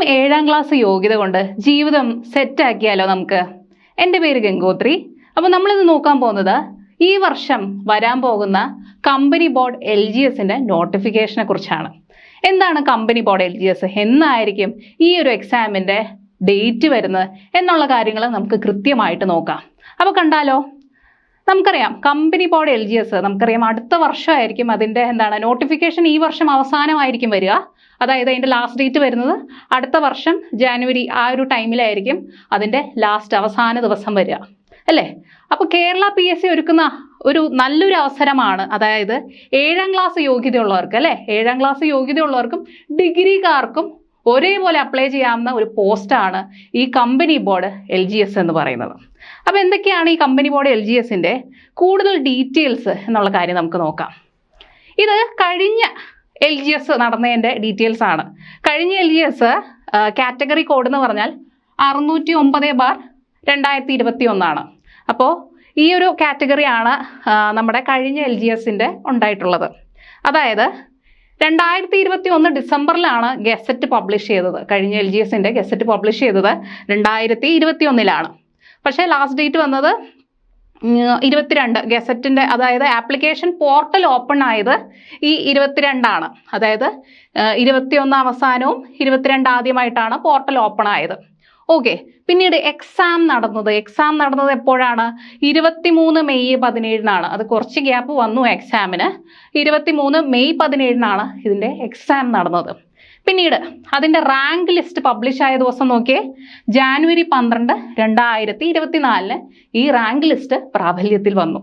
വെറും ഏഴാം ക്ലാസ് യോഗ്യത കൊണ്ട് ജീവിതം സെറ്റാക്കിയാലോ നമുക്ക്? എന്റെ പേര് ഗംഗോത്രി. അപ്പോൾ നമ്മളിന്ന് നോക്കാൻ പോകുന്നത് ഈ വർഷം വരാൻ പോകുന്ന കമ്പനി ബോർഡ് എൽ ജി എസിന്റെ നോട്ടിഫിക്കേഷനെ കുറിച്ചാണ്. എന്താണ് company board L G S എന്നായിരിക്കും ഈ ഒരു എക്സാമിന്റെ ഡേറ്റ് വരുന്നത് എന്നുള്ള കാര്യങ്ങൾ നമുക്ക് കൃത്യമായിട്ട് നോക്കാം. അപ്പോൾ കണ്ടാലോ? നമുക്കറിയാം company board L G S നമുക്കറിയാം അടുത്ത വർഷമായിരിക്കും അതിന്റെ എന്താണ് നോട്ടിഫിക്കേഷൻ ഈ വർഷം അവസാനമായിരിക്കും വരിക. അതായത് അതിന്റെ ലാസ്റ്റ് ഡേറ്റ് വരുന്നത് അടുത്ത വർഷം ജാനുവരി ആ ഒരു ടൈമിലായിരിക്കും അതിന്റെ ലാസ്റ്റ് അവസാന ദിവസം വരിക. അല്ലേ? അപ്പോൾ കേരള പി എസ് സി ഒരുക്കുന്ന ഒരു നല്ലൊരു അവസരമാണ്. അതായത് ഏഴാം ക്ലാസ് യോഗ്യതയുള്ളവർക്ക് അല്ലേ? ഏഴാം ക്ലാസ് യോഗ്യതയുള്ളവർക്കും ഡിഗ്രിക്കാർക്കും ഒരേപോലെ അപ്ലൈ ചെയ്യാവുന്ന ഒരു പോസ്റ്റാണ് ഈ company board L G S എന്ന് പറയുന്നത്. അപ്പോൾ എന്തൊക്കെയാണ് ഈ കമ്പനി ബോർഡ് എൽ ജി എസിന്റെ കൂടുതൽ ഡീറ്റെയിൽസ് എന്നുള്ള കാര്യം നമുക്ക് നോക്കാം. ഇത് കഴിഞ്ഞ എൽ ജി എസ് നടന്നതിന്റെ ഡീറ്റെയിൽസ് ആണ്. കഴിഞ്ഞ L G S category code എന്ന് പറഞ്ഞാൽ അറുന്നൂറ്റി ഒമ്പത് ബാർ രണ്ടായിരത്തി ഇരുപത്തി ഒന്നാണ് അപ്പോൾ ഈ ഒരു കാറ്റഗറിയാണ് നമ്മുടെ കഴിഞ്ഞ എൽ ജി എസിന്റെ ഉണ്ടായിട്ടുള്ളത്. അതായത് രണ്ടായിരത്തി ഇരുപത്തി ഒന്ന് ഡിസംബറിലാണ് ഗസറ്റ് പബ്ലിഷ് ചെയ്തത്. കഴിഞ്ഞ എൽ ജി എസിന്റെ ഗസറ്റ് പബ്ലിഷ് ചെയ്തത് രണ്ടായിരത്തി ഇരുപത്തി ഒന്നിലാണ് പക്ഷേ ലാസ്റ്റ് ഡേറ്റ് വന്നത് ഇരുപത്തിരണ്ട് ഗസറ്റിന്റെ അതായത് ആപ്ലിക്കേഷൻ പോർട്ടൽ ഓപ്പൺ ആയത് ഈ ഇരുപത്തിരണ്ടാണ്. അതായത് ഇരുപത്തിയൊന്ന് അവസാനവും ഇരുപത്തിരണ്ട് ആദ്യമായിട്ടാണ് പോർട്ടൽ ഓപ്പൺ ആയത്. ഓക്കെ പിന്നീട് എക്സാം നടന്നത്. എക്സാം നടന്നത് എപ്പോഴാണ്? ഇരുപത്തിമൂന്ന് മെയ് പതിനേഴിനാണ്. അത് കുറച്ച് ഗ്യാപ്പ് വന്നു എക്സാമിന്. ഇരുപത്തിമൂന്ന് മെയ് പതിനേഴിനാണ് ഇതിന്റെ എക്സാം നടന്നത്. പിന്നീട് അതിന്റെ റാങ്ക് ലിസ്റ്റ് പബ്ലിഷ് ആയ ദിവസം നോക്കിയേ. ജാനുവരി പന്ത്രണ്ട് രണ്ടായിരത്തി ഇരുപത്തിനാലിന് ഈ റാങ്ക് ലിസ്റ്റ് പ്രാബല്യത്തിൽ വന്നു.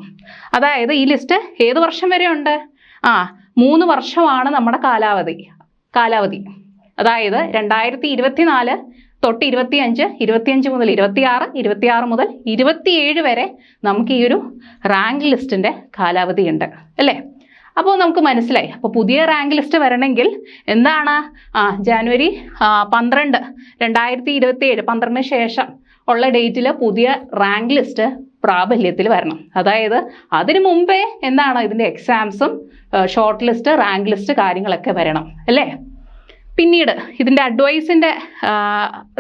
അതായത് ഈ ലിസ്റ്റ് ഏത് വർഷം വരെ ഉണ്ട്? ആ മൂന്ന് വർഷമാണ് നമ്മുടെ കാലാവധി. കാലാവധി. അതായത് രണ്ടായിരത്തി ഇരുപത്തിനാല് തൊട്ട് ഇരുപത്തിയഞ്ച് ഇരുപത്തിയഞ്ച് മുതൽ ഇരുപത്തിയാറ് ഇരുപത്തിയാറ് മുതൽ ഇരുപത്തിയേഴ് വരെ നമുക്ക് ഈ ഒരു റാങ്ക് ലിസ്റ്റിന്റെ കാലാവധിയുണ്ട്. അല്ലേ? അപ്പോൾ നമുക്ക് മനസ്സിലായി. അപ്പോൾ പുതിയ റാങ്ക് ലിസ്റ്റ് വരണമെങ്കിൽ എന്താണ്? ആ ജാനുവരി പന്ത്രണ്ട് രണ്ടായിരത്തി ഇരുപത്തി ഏഴ് പന്ത്രണ്ടിന് ശേഷം ഉള്ള ഡേറ്റിൽ പുതിയ റാങ്ക് ലിസ്റ്റ് പ്രാബല്യത്തിൽ വരണം. അതായത് അതിനു മുമ്പേ എന്താണ്? ഇതിന്റെ എക്സാംസും ഷോർട്ട് ലിസ്റ്റ് റാങ്ക് ലിസ്റ്റ് കാര്യങ്ങളൊക്കെ വരണം. അല്ലേ? പിന്നീട് ഇതിന്റെ അഡ്വൈസിന്റെ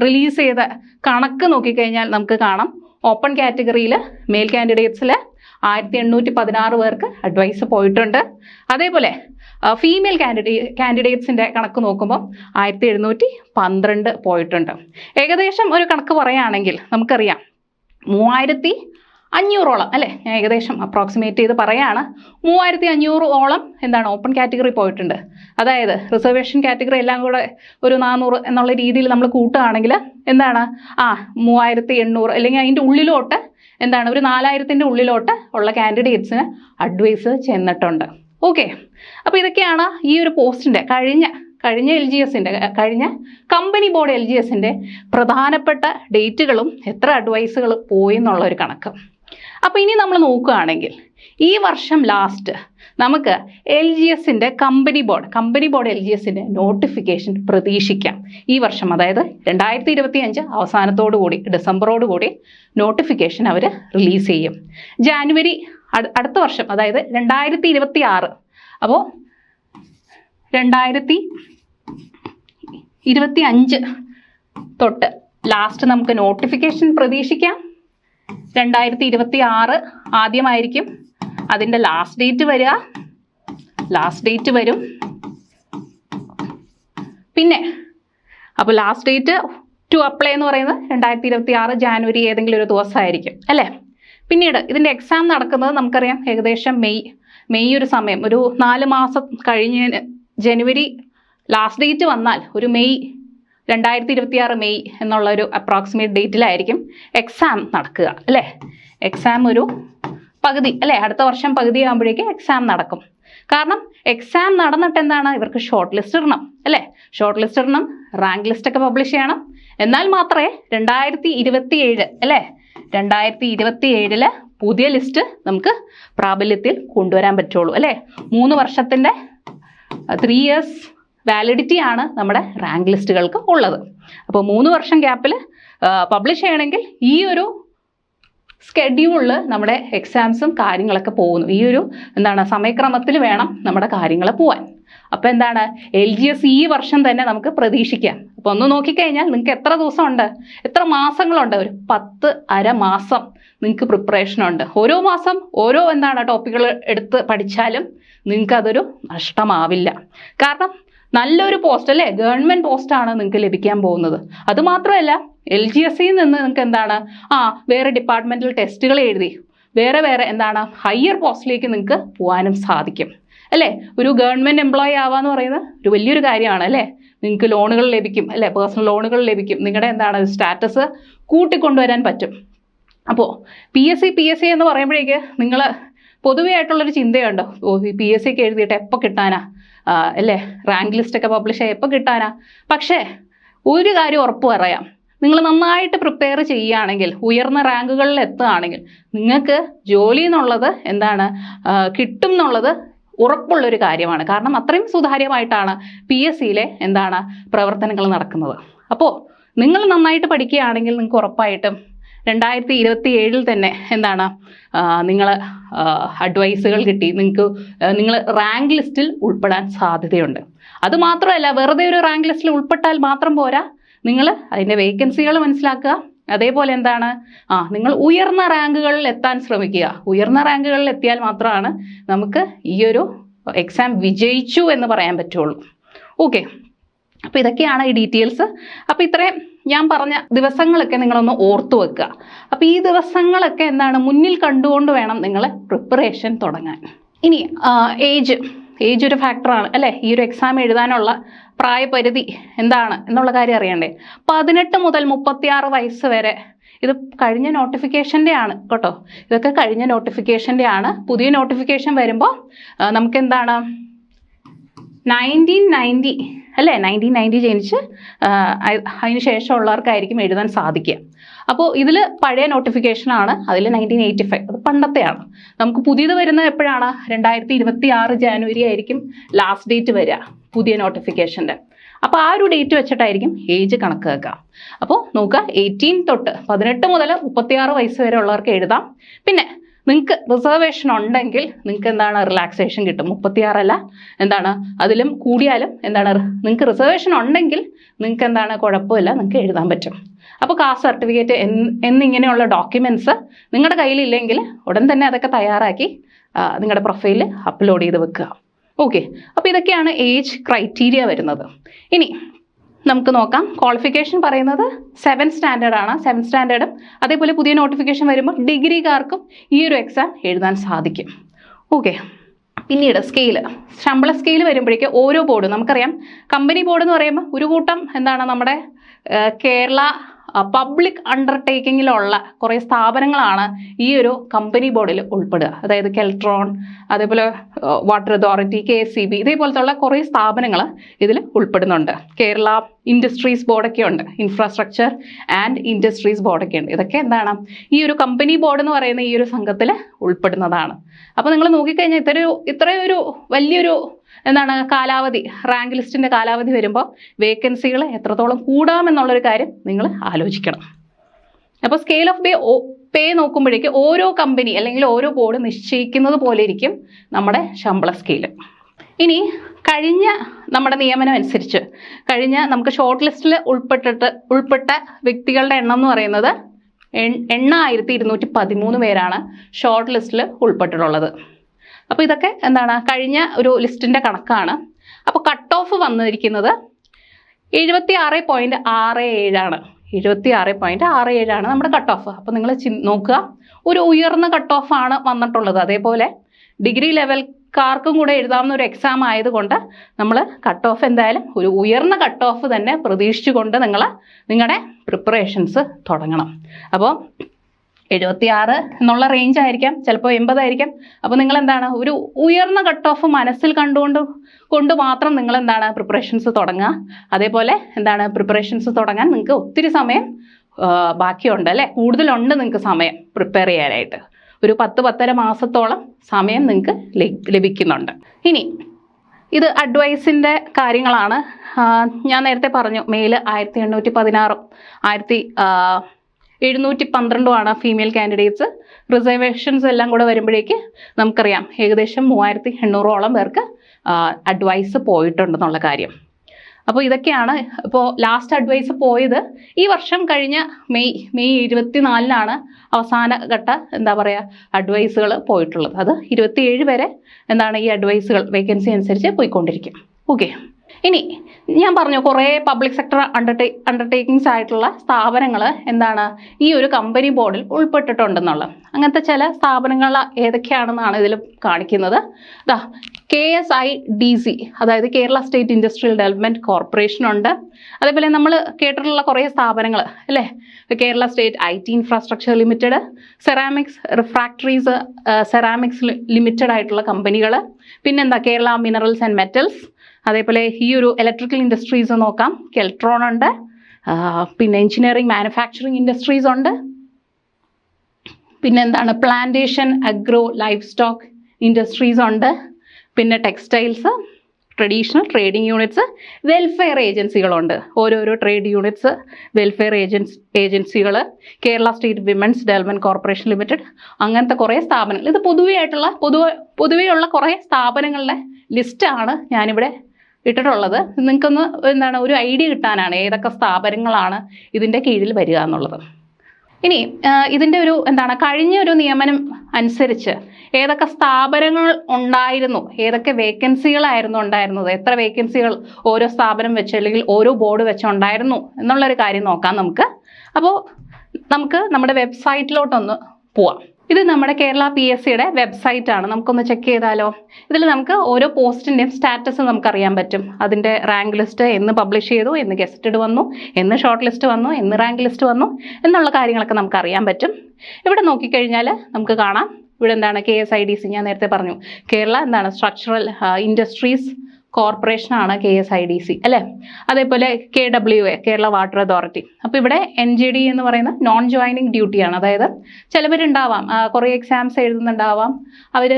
റിലീസ് ചെയ്ത കണക്ക് നോക്കിക്കഴിഞ്ഞാൽ നമുക്ക് കാണാം. ഓപ്പൺ കാറ്റഗറിയിൽ മെയിൽ കാൻഡിഡേറ്റ്സിൽ ആയിരത്തി എണ്ണൂറ്റി പതിനാറ് പേർക്ക് അഡ്വൈസ് പോയിട്ടുണ്ട്. അതേപോലെ ഫീമെയിൽ കാൻഡിഡേറ്റ് കാൻഡിഡേറ്റ്സിന്റെ കണക്ക് നോക്കുമ്പോൾ ആയിരത്തി എഴുന്നൂറ്റി പന്ത്രണ്ട് പോയിട്ടുണ്ട്. ഏകദേശം ഒരു കണക്ക് പറയുകയാണെങ്കിൽ നമുക്കറിയാം മൂവായിരത്തി അഞ്ഞൂറോളം അല്ലേ? ഞാൻ ഏകദേശം അപ്രോക്സിമേറ്റ് ചെയ്ത് പറയാണ്. മൂവായിരത്തി അഞ്ഞൂറോളം എന്താണ് ഓപ്പൺ കാറ്റഗറി പോയിട്ടുണ്ട്. അതായത് റിസർവേഷൻ കാറ്റഗറി എല്ലാം കൂടെ ഒരു നാനൂറ് എന്നുള്ള രീതിയിൽ നമ്മൾ കൂട്ടുകയാണെങ്കിൽ എന്താണ്? ആ മൂവായിരത്തി എണ്ണൂറ് അല്ലെങ്കിൽ അതിന്റെ ഉള്ളിലോട്ട് എന്താണ്? ഒരു നാലായിരത്തിന്റെ ഉള്ളിലോട്ട് ഉള്ള കാൻഡിഡേറ്റ്സിന് അഡ്വൈസ് ചെന്നിട്ടുണ്ട്. ഓക്കെ അപ്പോൾ ഇതൊക്കെയാണ് ഈ ഒരു പോസ്റ്റിന്റെ കഴിഞ്ഞ കഴിഞ്ഞ എൽ ജി എസിന്റെ കഴിഞ്ഞ കമ്പനി ബോർഡ് എൽ ജി എസിന്റെ പ്രധാനപ്പെട്ട ഡേറ്റുകളും എത്ര അഡ്വൈസുകൾ പോയി എന്നുള്ള ഒരു കണക്ക്. അപ്പോൾ ഇനി നമ്മൾ നോക്കുകയാണെങ്കിൽ ഈ വർഷം ലാസ്റ്റ് നമുക്ക് എൽ ജി എസിന്റെ company board company board L G എസിന്റെ നോട്ടിഫിക്കേഷൻ പ്രതീക്ഷിക്കാം. ഈ വർഷം അതായത് രണ്ടായിരത്തി ഇരുപത്തി അഞ്ച് അവസാനത്തോടു കൂടി ഡിസംബറോട് കൂടി നോട്ടിഫിക്കേഷൻ അവർ റിലീസ് ചെയ്യും. ജാനുവരി അടുത്ത വർഷം അതായത് രണ്ടായിരത്തി ഇരുപത്തി ആറ് അപ്പോൾ രണ്ടായിരത്തി ഇരുപത്തി അഞ്ച് തൊട്ട് ലാസ്റ്റ് നമുക്ക് നോട്ടിഫിക്കേഷൻ പ്രതീക്ഷിക്കാം. രണ്ടായിരത്തി ഇരുപത്തി ആറ് ആദ്യമായിരിക്കും അതിന്റെ ലാസ്റ്റ് ഡേറ്റ് വരിക. ലാസ്റ്റ് ഡേറ്റ് വരും. പിന്നെ അപ്പോൾ ലാസ്റ്റ് ഡേറ്റ് ടു അപ്ലൈ എന്ന് പറയുന്നത് രണ്ടായിരത്തി ഇരുപത്തി ആറ് ജാനുവരി ഏതെങ്കിലും ഒരു ദിവസമായിരിക്കും അല്ലേ? പിന്നീട് ഇതിന്റെ എക്സാം നടക്കുന്നത് നമുക്കറിയാം ഏകദേശം മെയ് മെയ് ഒരു സമയം ഒരു നാല് മാസം കഴിഞ്ഞ് ജനുവരി ലാസ്റ്റ് ഡേറ്റ് വന്നാൽ ഒരു മെയ് രണ്ടായിരത്തി ഇരുപത്തി ആറ് മെയ് എന്നുള്ള ഒരു അപ്രോക്സിമേറ്റ് ഡേറ്റിലായിരിക്കും എക്സാം നടക്കുക അല്ലേ? എക്സാം ഒരു പകുതി അല്ലേ? അടുത്ത വർഷം പകുതി ആകുമ്പോഴേക്കും എക്സാം നടക്കും. കാരണം എക്സാം നടന്നിട്ട് എന്താണ്? ഇവർക്ക് ഷോർട്ട് ലിസ്റ്റ് ഇടണം അല്ലേ? ഷോർട്ട് ലിസ്റ്റ് ഇടണം റാങ്ക് ലിസ്റ്റ് ഒക്കെ പബ്ലിഷ് ചെയ്യണം. എന്നാൽ മാത്രമേ രണ്ടായിരത്തി ഇരുപത്തി ഏഴ് അല്ലേ? രണ്ടായിരത്തി ഇരുപത്തി ഏഴിൽ പുതിയ ലിസ്റ്റ് നമുക്ക് പ്രാബല്യത്തിൽ കൊണ്ടുവരാൻ പറ്റുള്ളൂ അല്ലേ? മൂന്ന് വർഷത്തിന്റെ ത്രീ ഇയേഴ്സ് വാലിഡിറ്റി ആണ് നമ്മുടെ റാങ്ക് ലിസ്റ്റുകൾക്ക് ഉള്ളത്. അപ്പോൾ മൂന്ന് വർഷം ഗ്യാപ്പിൽ പബ്ലിഷ് ചെയ്യണമെങ്കിൽ ഈ ഒരു സ്കെഡ്യൂളിൽ നമ്മുടെ എക്സാംസും കാര്യങ്ങളൊക്കെ പോകുന്നു. ഈ ഒരു എന്താണ് സമയക്രമത്തിൽ വേണം നമ്മുടെ കാര്യങ്ങൾ പോവാൻ. അപ്പോൾ എന്താണ്? എൽ ജി എസ് ഈ വർഷം തന്നെ നമുക്ക് പ്രതീക്ഷിക്കാം. അപ്പോൾ ഒന്ന് നോക്കിക്കഴിഞ്ഞാൽ നിങ്ങൾക്ക് എത്ര ദിവസമുണ്ട്? എത്ര മാസങ്ങളുണ്ട്? ഒരു പത്ത് അര മാസം നിങ്ങൾക്ക് പ്രിപ്പറേഷൻ ഉണ്ട്. ഓരോ മാസം ഓരോ എന്താണ് ടോപ്പിക്കുകൾ എടുത്ത് പഠിച്ചാലും നിങ്ങൾക്ക് അതൊരു നഷ്ടമാവില്ല. കാരണം നല്ലൊരു പോസ്റ്റ് അല്ലേ? ഗവൺമെന്റ് പോസ്റ്റാണ് നിങ്ങൾക്ക് ലഭിക്കാൻ പോകുന്നത്. അത് മാത്രമല്ല എൽ ജി എസ് സിയിൽ നിന്ന് നിങ്ങൾക്ക് എന്താണ്? ആ വേറെ ഡിപ്പാർട്ട്മെന്റൽ ടെസ്റ്റുകൾ എഴുതി. വേറെ വേറെ എന്താണ്? ഹയർ പോസ്റ്റിലേക്ക് നിങ്ങൾക്ക് പോകാനും സാധിക്കും. അല്ലേ? ഒരു ഗവൺമെന്റ് എംപ്ലോയി ആവാന്ന് പറയുന്നത് ഒരു വലിയൊരു കാര്യമാണ് അല്ലേ? നിങ്ങൾക്ക് ലോണുകൾ ലഭിക്കും അല്ലേ? പേഴ്സണൽ ലോണുകൾ ലഭിക്കും. നിങ്ങളുടെ എന്താണ് സ്റ്റാറ്റസ് കൂട്ടിക്കൊണ്ടുവരാൻ പറ്റും. അപ്പോൾ P S C P S C എന്ന് പറയുമ്പോഴേക്ക് നിങ്ങൾ പൊതുവേ ആയിട്ടുള്ളൊരു ചിന്തയുണ്ടോ? ഓ പി എസ് സിക്ക് എഴുതിയിട്ട് എപ്പോൾ കിട്ടാനാ? അല്ലേ? റാങ്ക് ലിസ്റ്റൊക്കെ പബ്ലിഷ് ചെയ്യാൻ എപ്പോൾ കിട്ടാനാ? പക്ഷേ ഒരു കാര്യം ഉറപ്പ് പറയാം. നിങ്ങൾ നന്നായിട്ട് പ്രിപ്പയർ ചെയ്യുകയാണെങ്കിൽ ഉയർന്ന റാങ്കുകളിൽ എത്തുകയാണെങ്കിൽ നിങ്ങൾക്ക് ജോലി എന്നുള്ളത് എന്താണ് കിട്ടും എന്നുള്ളത് ഉറപ്പുള്ളൊരു കാര്യമാണ്. കാരണം അത്രയും സുതാര്യമായിട്ടാണ് പി എസ് സിയിലെ എന്താണ് പ്രവർത്തനങ്ങൾ നടക്കുന്നത്. അപ്പോൾ നിങ്ങൾ നന്നായിട്ട് പഠിക്കുകയാണെങ്കിൽ നിങ്ങൾക്ക് ഉറപ്പായിട്ടും രണ്ടായിരത്തി ഇരുപത്തി ഏഴിൽ തന്നെ എന്താണ് നിങ്ങൾ അഡ്വൈസുകൾ കിട്ടി. നിങ്ങൾക്ക് നിങ്ങൾ റാങ്ക് ലിസ്റ്റിൽ ഉൾപ്പെടാൻ സാധ്യതയുണ്ട്. അതുമാത്രമല്ല വെറുതെ ഒരു റാങ്ക് ലിസ്റ്റിൽ ഉൾപ്പെട്ടാൽ മാത്രം പോരാ. നിങ്ങൾ അതിന്റെ വേക്കൻസികൾ മനസ്സിലാക്കുക. അതേപോലെ എന്താണ്? ആ നിങ്ങൾ ഉയർന്ന റാങ്കുകളിൽ എത്താൻ ശ്രമിക്കുക. ഉയർന്ന റാങ്കുകളിൽ എത്തിയാൽ മാത്രമാണ് നമുക്ക് ഈ ഒരു എക്സാം വിജയിച്ചു എന്ന് പറയാൻ പറ്റുള്ളൂ. ഓക്കെ അപ്പോൾ ഇതൊക്കെയാണ് ഈ ഡീറ്റെയിൽസ് അപ്പോൾ ഇത്രയും ഞാൻ പറഞ്ഞ ദിവസങ്ങളൊക്കെ നിങ്ങളൊന്ന് ഓർത്തു വെക്കുക. അപ്പോൾ ഈ ദിവസങ്ങളൊക്കെ എന്താണ്? മുന്നിൽ കണ്ടുകൊണ്ട് വേണം നിങ്ങൾ പ്രിപ്പറേഷൻ തുടങ്ങാൻ. ഇനി ഏജ് ഏജ് ഒരു ഫാക്ടറാണ് അല്ലേ? ഈ ഒരു എക്സാം എഴുതാനുള്ള പ്രായപരിധി എന്താണ് എന്നുള്ള കാര്യം അറിയണ്ടേ? പതിനെട്ട് മുതൽ മുപ്പത്തിയാറ് വയസ്സ് വരെ ഇത് കഴിഞ്ഞ നോട്ടിഫിക്കേഷന്റെ ആണ് കേട്ടോ. ഇതൊക്കെ കഴിഞ്ഞ നോട്ടിഫിക്കേഷന്റെ ആണ്. പുതിയ നോട്ടിഫിക്കേഷൻ വരുമ്പോൾ നമുക്ക് എന്താണ് നയന്റീൻ നയന്റി അല്ലേ? നയന്റീൻ നയന്റി ജനിച്ച് അതിന് ശേഷമുള്ളവർക്കായിരിക്കും എഴുതാൻ സാധിക്കുക. അപ്പോൾ ഇതിൽ പഴയ നോട്ടിഫിക്കേഷനാണ് അതിൽ നയന്റീൻ എയ്റ്റി ഫൈവ് അത് പണ്ടത്തെയാണ്. നമുക്ക് പുതിയത് വരുന്നത് എപ്പോഴാണ്? രണ്ടായിരത്തി ഇരുപത്തി ആറ് ജാനുവരി ആയിരിക്കും ലാസ്റ്റ് ഡേറ്റ് വരിക പുതിയ നോട്ടിഫിക്കേഷന്റെ അപ്പോൾ ആ ഒരു ഡേറ്റ് വെച്ചിട്ടായിരിക്കും ഏജ് കണക്ക് വെക്കുക. അപ്പോൾ നോക്കുക എയ്റ്റീൻ തൊട്ട് പതിനെട്ട് മുതൽ മുപ്പത്തിയാറ് വയസ്സ് വരെ ഉള്ളവർക്ക് എഴുതാം. പിന്നെ നിങ്ങൾക്ക് റിസർവേഷൻ ഉണ്ടെങ്കിൽ നിങ്ങൾക്ക് എന്താണ് റിലാക്സേഷൻ കിട്ടും. മുപ്പത്തിയാറല്ല. എന്താണ്? അതിലും കൂടിയാലും എന്താണ്? നിങ്ങൾക്ക് റിസർവേഷൻ ഉണ്ടെങ്കിൽ നിങ്ങൾക്ക് എന്താണ്? കുഴപ്പമില്ല. നിങ്ങൾക്ക് എഴുതാൻ പറ്റും. അപ്പോൾ കാസ്റ്റ് സർട്ടിഫിക്കറ്റ് എന്നിങ്ങനെയുള്ള ഡോക്യുമെന്റ്സ് നിങ്ങളുടെ കയ്യിലില്ലെങ്കിൽ ഉടൻ തന്നെ അതൊക്കെ തയ്യാറാക്കി നിങ്ങളുടെ പ്രൊഫൈലിൽ അപ്ലോഡ് ചെയ്ത് വെക്കുക. ഓക്കെ അപ്പോൾ ഇതൊക്കെയാണ് ഏജ് ക്രൈറ്റീരിയ വരുന്നത്. ഇനി നമുക്ക് നോക്കാം. ക്വാളിഫിക്കേഷൻ പറയുന്നത് സെവൻ സ്റ്റാൻഡേർഡ് ആണ്. സെവൻ സ്റ്റാൻഡേർഡും അതേപോലെ പുതിയ നോട്ടിഫിക്കേഷൻ വരുമ്പോൾ ഡിഗ്രിക്കാർക്കും ഈ ഒരു എക്സാം എഴുതാൻ സാധിക്കും. ഓക്കെ പിന്നീട് സ്കെയിൽ ശമ്പള സ്കെയിൽ വരുമ്പോഴേക്ക് ഓരോ ബോർഡും നമുക്കറിയാം. കമ്പനി ബോർഡ് എന്ന് പറയുമ്പോൾ ഒരു കൂട്ടം എന്താണ് നമ്മുടെ കേരള പബ്ലിക് അണ്ടർടേക്കിങ്ങിലുള്ള കുറേ സ്ഥാപനങ്ങളാണ് ഈ ഒരു കമ്പനി ബോർഡിൽ ഉൾപ്പെടുക. അതായത് കെൽട്രോൺ അതേപോലെ water authority K S C B ഇതേപോലത്തുള്ള കുറേ സ്ഥാപനങ്ങൾ ഇതിൽ ഉൾപ്പെടുന്നുണ്ട്. കേരള ഇൻഡസ്ട്രീസ് ബോർഡൊക്കെ ഉണ്ട്. ഇൻഫ്രാസ്ട്രക്ചർ ആൻഡ് ഇൻഡസ്ട്രീസ് ബോർഡൊക്കെ ഉണ്ട്. ഇതൊക്കെ എന്താണ്? ഈ ഒരു കമ്പനി ബോർഡ് എന്ന് പറയുന്ന ഈ ഒരു സംഘത്തിൽ ഉൾപ്പെടുന്നതാണ്. അപ്പോൾ നിങ്ങൾ നോക്കിക്കഴിഞ്ഞാൽ ഇത്ര ഇത്രയൊരു വലിയൊരു എന്താണ് കാലാവധി? റാങ്ക് ലിസ്റ്റിന്റെ കാലാവധി വരുമ്പോൾ വേക്കൻസികൾ എത്രത്തോളം കൂടാമെന്നുള്ളൊരു കാര്യം നിങ്ങൾ ആലോചിക്കണം. അപ്പോൾ സ്കെയിൽ ഓഫ് പേ പേ നോക്കുമ്പോഴേക്ക് ഓരോ കമ്പനി അല്ലെങ്കിൽ ഓരോ ബോർഡ് നിശ്ചയിക്കുന്നത് പോലെ ഇരിക്കും നമ്മുടെ ശമ്പള സ്കെയിൽ ഇനി കഴിഞ്ഞ നമ്മുടെ നിയമനം അനുസരിച്ച് കഴിഞ്ഞ നമുക്ക് ഷോർട്ട് ലിസ്റ്റിൽ ഉൾപ്പെട്ടിട്ട് ഉൾപ്പെട്ട വ്യക്തികളുടെ എണ്ണം എന്ന് പറയുന്നത് എണ്ണായിരത്തി ഇരുന്നൂറ്റി പതിമൂന്ന് പേരാണ് ഷോർട്ട് ലിസ്റ്റിൽ ഉൾപ്പെട്ടിട്ടുള്ളത്. അപ്പോൾ ഇതൊക്കെ എന്താണ്? കഴിഞ്ഞ ഒരു ലിസ്റ്റിന്റെ കണക്കാണ്. അപ്പോൾ കട്ട് ഓഫ് വന്നിരിക്കുന്നത് എഴുപത്തി ആറ് പോയിന്റ് ആറ് ഏഴാണ്. എഴുപത്തി ആറ് പോയിന്റ് ആറ് ഏഴാണ് നമ്മുടെ കട്ട് ഓഫ് അപ്പോൾ നിങ്ങൾ നോക്കുക. ഒരു ഉയർന്ന കട്ട് ഓഫ് ആണ് വന്നിട്ടുള്ളത്. അതേപോലെ ഡിഗ്രി ലെവൽക്കാർക്കും കൂടെ എഴുതാവുന്ന ഒരു എക്സാം ആയതുകൊണ്ട് നമ്മൾ കട്ട് ഓഫ് എന്തായാലും ഒരു ഉയർന്ന കട്ട് ഓഫ് തന്നെ പ്രതീക്ഷിച്ചുകൊണ്ട് നിങ്ങൾ നിങ്ങളുടെ പ്രിപ്പറേഷൻസ് തുടങ്ങണം. അപ്പോൾ എഴുപത്തിയാറ് എന്നുള്ള റേഞ്ച് ആയിരിക്കാം ചിലപ്പോൾ എൺപതായിരിക്കാം അപ്പോൾ നിങ്ങൾ എന്താണ് ഒരു ഉയർന്ന കട്ട് ഓഫ് മനസ്സിൽ കണ്ടുകൊണ്ട് കൊണ്ട് മാത്രം നിങ്ങൾ എന്താണ് പ്രിപ്പറേഷൻസ് തുടങ്ങുക. അതേപോലെ എന്താണ് പ്രിപ്പറേഷൻസ് തുടങ്ങാൻ നിങ്ങൾക്ക് ഒത്തിരി സമയം ബാക്കിയുണ്ട് അല്ലേ? കൂടുതലുണ്ട് നിങ്ങൾക്ക് സമയം പ്രിപ്പയർ ചെയ്യാനായിട്ട്. ഒരു പത്ത് പത്തര മാസത്തോളം സമയം നിങ്ങൾക്ക് ലഭിക്കുന്നുണ്ട്. ഇനി ഇത് അഡ്വൈസിന്റെ കാര്യങ്ങളാണ്. ഞാൻ നേരത്തെ പറഞ്ഞു മെയിൽ ആയിരത്തി എണ്ണൂറ്റി പതിനാറും ആയിരത്തി എഴുന്നൂറ്റി പന്ത്രണ്ടുമാണ് ഫീമെയിൽ കാൻഡിഡേറ്റ്സ് റിസർവേഷൻസ് എല്ലാം കൂടെ വരുമ്പോഴേക്ക് നമുക്കറിയാം ഏകദേശം മൂവായിരത്തി എണ്ണൂറോളം പേർക്ക് അഡ്വൈസ് പോയിട്ടുണ്ടെന്നുള്ള കാര്യം. അപ്പോൾ ഇതൊക്കെയാണ് ഇപ്പോൾ ലാസ്റ്റ് അഡ്വൈസ് പോയത്. ഈ വർഷം കഴിഞ്ഞ മെയ് മെയ് ഇരുപത്തിനാലിനാണ് അവസാന ഘട്ട എന്താ പറയുക അഡ്വൈസുകൾ പോയിട്ടുള്ളത്. അത് ഇരുപത്തിയേഴ് വരെ എന്താണ് ഈ അഡ്വൈസുകൾ വേക്കൻസി അനുസരിച്ച് പോയിക്കൊണ്ടിരിക്കും. ഓക്കെ ഇനി ഞാൻ പറഞ്ഞു കുറേ പബ്ലിക് സെക്ടർ അണ്ടർടേ അണ്ടർടേക്കിങ്സ് ആയിട്ടുള്ള സ്ഥാപനങ്ങൾ എന്താണ് ഈ ഒരു കമ്പനി ബോർഡിൽ ഉൾപ്പെട്ടിട്ടുണ്ടെന്നുള്ളത്. അങ്ങനത്തെ ചില സ്ഥാപനങ്ങൾ ഏതൊക്കെയാണെന്നാണ് ഇതിൽ കാണിക്കുന്നത്. ദാ K S I D C അതായത് Kerala state industrial development corporation ഉണ്ട്. അതേപോലെ നമ്മൾ കേട്ടിട്ടുള്ള കുറേ സ്ഥാപനങ്ങൾ അല്ലേ? Kerala state I T infrastructure limited ceramics refractories ceramics limited ആയിട്ടുള്ള കമ്പനികൾ. പിന്നെന്താ കേരള മിനറൽസ് ആൻഡ് മെറ്റൽസ് അതേപോലെ ഈ ഒരു ഇലക്ട്രിക്കൽ ഇൻഡസ്ട്രീസ് നോക്കാം. കെൽട്രോൺ ഉണ്ട്. പിന്നെ എഞ്ചിനീയറിംഗ് മാനുഫാക്ചറിങ് ഇൻഡസ്ട്രീസ് ഉണ്ട്. പിന്നെ എന്താണ്? Plantation agro livestock industries ഉണ്ട്. പിന്നെ textiles traditional trading units welfare ഏജൻസികളുണ്ട് ഓരോരോ ട്രേഡ് യൂണിറ്റ്സ് വെൽഫെയർ ഏജൻസ് ഏജൻസികൾ Kerala state women's development corporation limited അങ്ങനത്തെ കുറേ സ്ഥാപനങ്ങൾ. ഇത് പൊതുവെയായിട്ടുള്ള പൊതുവെ പൊതുവെയുള്ള കുറേ സ്ഥാപനങ്ങളുടെ ലിസ്റ്റാണ് ഞാനിവിടെ ഇട്ടിട്ടുള്ളത്. നിങ്ങൾക്കൊന്ന് എന്താണ് ഒരു ഐഡിയ കിട്ടാനാണ് ഏതൊക്കെ സ്ഥാപനങ്ങളാണ് ഇതിന്റെ കീഴിൽ വരിക എന്നുള്ളത്. ഇനി ഇതിന്റെ ഒരു എന്താണ് കഴിഞ്ഞ ഒരു നിയമനം അനുസരിച്ച് ഏതൊക്കെ സ്ഥാപനങ്ങൾ ഉണ്ടായിരുന്നു ഏതൊക്കെ വേക്കൻസികളായിരുന്നു ഉണ്ടായിരുന്നത് എത്ര വേക്കൻസികൾ ഓരോ സ്ഥാപനം വെച്ച് അല്ലെങ്കിൽ ഓരോ ബോർഡ് വെച്ച് ഉണ്ടായിരുന്നു എന്നുള്ളൊരു കാര്യം നോക്കാം നമുക്ക്. അപ്പോൾ നമുക്ക് നമ്മുടെ വെബ്സൈറ്റിലോട്ടൊന്ന് പോവാം. ഇത് നമ്മുടെ കേരള പി എസ് സിയുടെ വെബ്സൈറ്റ് ആണ്. നമുക്കൊന്ന് ചെക്ക് ചെയ്താലോ? ഇതിൽ നമുക്ക് ഓരോ പോസ്റ്റിന്റെയും സ്റ്റാറ്റസ് നമുക്കറിയാൻ പറ്റും. അതിന്റെ റാങ്ക് ലിസ്റ്റ് എന്ന് പബ്ലിഷ് ചെയ്തു എന്ന് ഗസറ്റഡ് വന്നു എന്ന് ഷോർട്ട് ലിസ്റ്റ് വന്നു എന്ന് റാങ്ക് ലിസ്റ്റ് വന്നു എന്നുള്ള കാര്യങ്ങളൊക്കെ നമുക്ക് അറിയാൻ പറ്റും. ഇവിടെ നോക്കിക്കഴിഞ്ഞാൽ നമുക്ക് കാണാം. ഇവിടെ എന്താണ് K S I D C ഞാൻ നേരത്തെ പറഞ്ഞു. കേരള എന്താണ് structural industries കോർപ്പറേഷനാണ് K S I D C അല്ലേ? അതേപോലെ K W A Kerala water authority അപ്പോൾ ഇവിടെ എൻ ജി ഡി എന്ന് പറയുന്ന നോൺ ജോയിനിങ് ഡ്യൂട്ടിയാണ് അതായത് ചിലവരുണ്ടാവാം കുറേ എക്സാംസ് എഴുതുന്നുണ്ടാവാം അവർ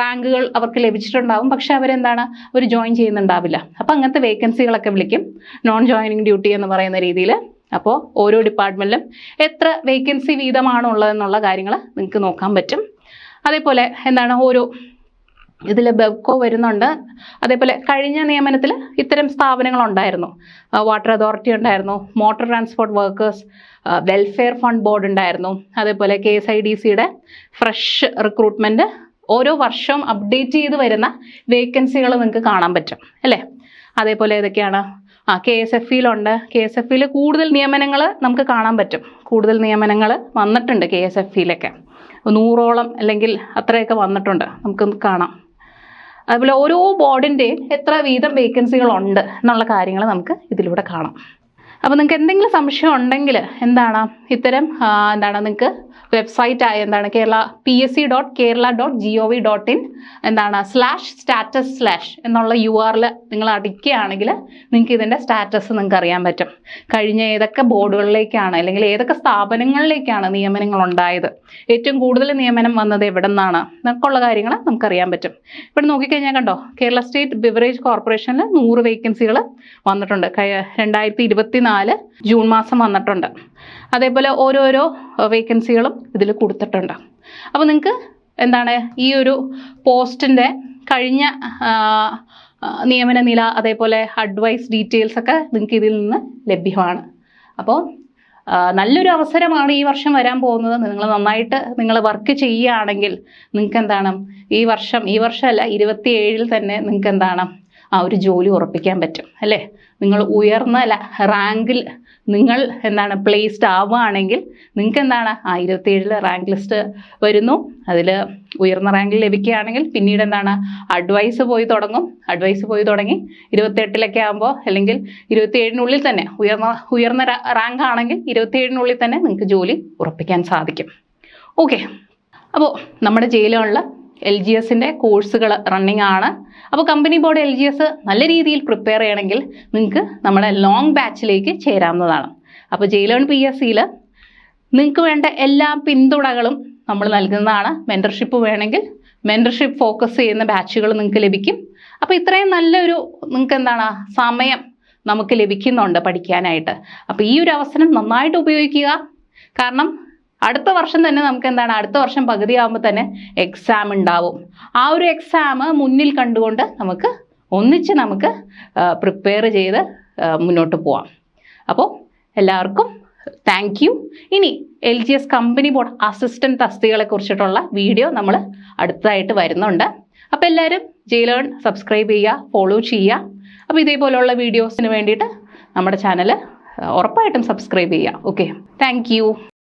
റാങ്കുകൾ അവർക്ക് ലഭിച്ചിട്ടുണ്ടാവും പക്ഷെ അവരെന്താണ്? അവർ ജോയിൻ ചെയ്യുന്നുണ്ടാവില്ല. അപ്പോൾ അങ്ങനത്തെ വേക്കൻസികളൊക്കെ വിളിക്കും നോൺ ജോയിനിങ് ഡ്യൂട്ടി എന്ന് പറയുന്ന രീതിയിൽ അപ്പോൾ ഓരോ ഡിപ്പാർട്ട്മെന്റിലും എത്ര വേക്കൻസി വീതമാണുള്ളതെന്നുള്ള കാര്യങ്ങൾ നിങ്ങൾക്ക് നോക്കാൻ പറ്റും. അതേപോലെ എന്താണ്? ഓരോ ഇതിൽ ബെവ്കോ വരുന്നുണ്ട്. അതേപോലെ കഴിഞ്ഞ നിയമനത്തിൽ ഇത്തരം സ്ഥാപനങ്ങൾ ഉണ്ടായിരുന്നു വാട്ടർ അതോറിറ്റി ഉണ്ടായിരുന്നു motor transport workers welfare fund board ഉണ്ടായിരുന്നു. അതേപോലെ കെ എസ് ഐ ഡി സിയുടെ ഫ്രഷ് റിക്രൂട്ട്മെന്റ് ഓരോ വർഷവും അപ്ഡേറ്റ് ചെയ്ത് വരുന്ന വേക്കൻസികൾ നിങ്ങൾക്ക് കാണാൻ പറ്റും അല്ലേ? അതേപോലെ ഇതൊക്കെയാണ് ആ കെ എസ് എഫ് ഇയിലുണ്ട്. കെ എസ് എഫ് ഇയിൽ കൂടുതൽ നിയമനങ്ങൾ നമുക്ക് കാണാൻ പറ്റും. കൂടുതൽ നിയമനങ്ങൾ വന്നിട്ടുണ്ട് കെ എസ് എഫ് ഇയിലൊക്കെ. നൂറോളം അല്ലെങ്കിൽ അത്രയൊക്കെ വന്നിട്ടുണ്ട്. നമുക്ക് കാണാം. അതുപോലെ ഓരോ ബോർഡിന്റെയും എത്ര വീതം വേക്കൻസികളുണ്ട് എന്നുള്ള കാര്യങ്ങൾ നമുക്ക് ഇതിലൂടെ കാണാം. അപ്പോൾ നിങ്ങൾക്ക് എന്തെങ്കിലും സംശയം ഉണ്ടെങ്കിൽ എന്താണ്? ഇത്തരം എന്താണ് നിങ്ങൾക്ക് വെബ്സൈറ്റായ എന്താണ് Kerala P S C dot Kerala dot G O V dot in എന്താണ് സ്ലാഷ് സ്റ്റാറ്റസ് സ്ലാഷ് എന്നുള്ള യു ആറിൽ നിങ്ങൾ അടിക്കുകയാണെങ്കിൽ നിങ്ങൾക്ക് ഇതിന്റെ സ്റ്റാറ്റസ് നിങ്ങൾക്ക് അറിയാൻ പറ്റും. കഴിഞ്ഞ ഏതൊക്കെ ബോർഡുകളിലേക്കാണ് അല്ലെങ്കിൽ ഏതൊക്കെ സ്ഥാപനങ്ങളിലേക്കാണ് നിയമനങ്ങൾ ഉണ്ടായത്? ഏറ്റവും കൂടുതൽ നിയമനം വന്നത് എവിടെ നിന്നാണ് എന്നൊക്കെയുള്ള കാര്യങ്ങൾ നമുക്കറിയാൻ പറ്റും. ഇവിടെ നോക്കിക്കഴിഞ്ഞാൽ കണ്ടോ കേരള സ്റ്റേറ്റ് ബിവറേജ് കോർപ്പറേഷനിൽ നൂറ് വേക്കൻസികൾ വന്നിട്ടുണ്ട്. രണ്ടായിരത്തി ഇരുപത്തിനാല് ജൂൺ മാസം വന്നിട്ടുണ്ട്. അതേപോലെ ഓരോരോ വേക്കൻസികളും ഇതിൽ കൊടുത്തിട്ടുണ്ട്. അപ്പോൾ നിങ്ങൾക്ക് എന്താണ് ഈ ഒരു പോസ്റ്റിന്റെ കഴിഞ്ഞ നിയമന നില അതേപോലെ അഡ്വൈസ് ഡീറ്റെയിൽസ് ഒക്കെ നിങ്ങൾക്ക് ഇതിൽ നിന്ന് ലഭ്യമാണ്. അപ്പോൾ നല്ലൊരു അവസരമാണ് ഈ വർഷം വരാൻ പോകുന്നത്. നിങ്ങൾ നന്നായിട്ട് നിങ്ങൾ വർക്ക് ചെയ്യുകയാണെങ്കിൽ നിങ്ങൾക്ക് എന്താണ് ഈ വർഷം ഈ വർഷമല്ല ഇരുപത്തി ഏഴിൽ തന്നെ നിങ്ങൾക്ക് എന്താണ് ആ ഒരു ജോലി ഉറപ്പിക്കാൻ പറ്റും അല്ലേ? നിങ്ങൾ ഉയർന്ന റാങ്കിൽ നിങ്ങൾ എന്താണ് പ്ലേസ്ഡ് ആവുകയാണെങ്കിൽ നിങ്ങൾക്ക് എന്താണ്? ആ ഇരുപത്തിയേഴിൽ റാങ്ക് ലിസ്റ്റ് വരുന്നു. അതിൽ ഉയർന്ന റാങ്കിൽ ലഭിക്കുകയാണെങ്കിൽ പിന്നീട് എന്താണ്? അഡ്വൈസ് പോയി തുടങ്ങും. അഡ്വൈസ് പോയി തുടങ്ങി ഇരുപത്തെട്ടിലൊക്കെ ആകുമ്പോൾ അല്ലെങ്കിൽ ഇരുപത്തിയേഴിനുള്ളിൽ തന്നെ ഉയർന്ന ഉയർന്ന റാങ്ക് ആണെങ്കിൽ ഇരുപത്തിയേഴിനുള്ളിൽ തന്നെ നിങ്ങൾക്ക് ജോലി ഉറപ്പിക്കാൻ സാധിക്കും. ഓക്കെ അപ്പോൾ നമ്മുടെ ജയിലുള്ള എൽ ജി എസിന്റെ കോഴ്സുകൾ റണ്ണിങ് ആണ് അപ്പോൾ company board L G S നല്ല രീതിയിൽ പ്രിപ്പയർ ചെയ്യണമെങ്കിൽ നിങ്ങൾക്ക് നമ്മുടെ ലോങ് ബാച്ചിലേക്ക് ചേരാവുന്നതാണ്. അപ്പോൾ ജയിലേൺ പി എസ് സിയിൽ നിങ്ങൾക്ക് വേണ്ട എല്ലാ പിന്തുണകളും നമ്മൾ നൽകുന്നതാണ്. മെന്റർഷിപ്പ് വേണമെങ്കിൽ മെന്റർഷിപ്പ് ഫോക്കസ് ചെയ്യുന്ന ബാച്ചുകൾ നിങ്ങൾക്ക് ലഭിക്കും. അപ്പോൾ ഇത്രയും നല്ലൊരു നിങ്ങൾക്ക് എന്താണ് സമയം നമുക്ക് ലഭിക്കുന്നുണ്ട് പഠിക്കാനായിട്ട്. അപ്പോൾ ഈ ഒരു അവസരം നന്നായിട്ട് ഉപയോഗിക്കുക. കാരണം അടുത്ത വർഷം തന്നെ നമുക്ക് എന്താണ് അടുത്ത വർഷം പകുതി ആകുമ്പോൾ തന്നെ എക്സാം ഉണ്ടാവും. ആ ഒരു എക്സാം മുന്നിൽ കണ്ടുകൊണ്ട് നമുക്ക് ഒന്നിച്ച് നമുക്ക് പ്രിപ്പയർ ചെയ്ത് മുന്നോട്ട് പോവാം. അപ്പോൾ എല്ലാവർക്കും താങ്ക് യു ഇനി L G S company board assistant തസ്തികളെ കുറിച്ചിട്ടുള്ള വീഡിയോ നമ്മൾ അടുത്തതായിട്ട് വരുന്നുണ്ട്. അപ്പോൾ എല്ലാവരും ജയിലേൺ സബ്സ്ക്രൈബ് ചെയ്യുക ഫോളോ ചെയ്യുക. അപ്പോൾ ഇതേപോലെയുള്ള വീഡിയോസിന് വേണ്ടിയിട്ട് നമ്മുടെ ചാനൽ ഉറപ്പായിട്ടും സബ്സ്ക്രൈബ് ചെയ്യുക. Okay thank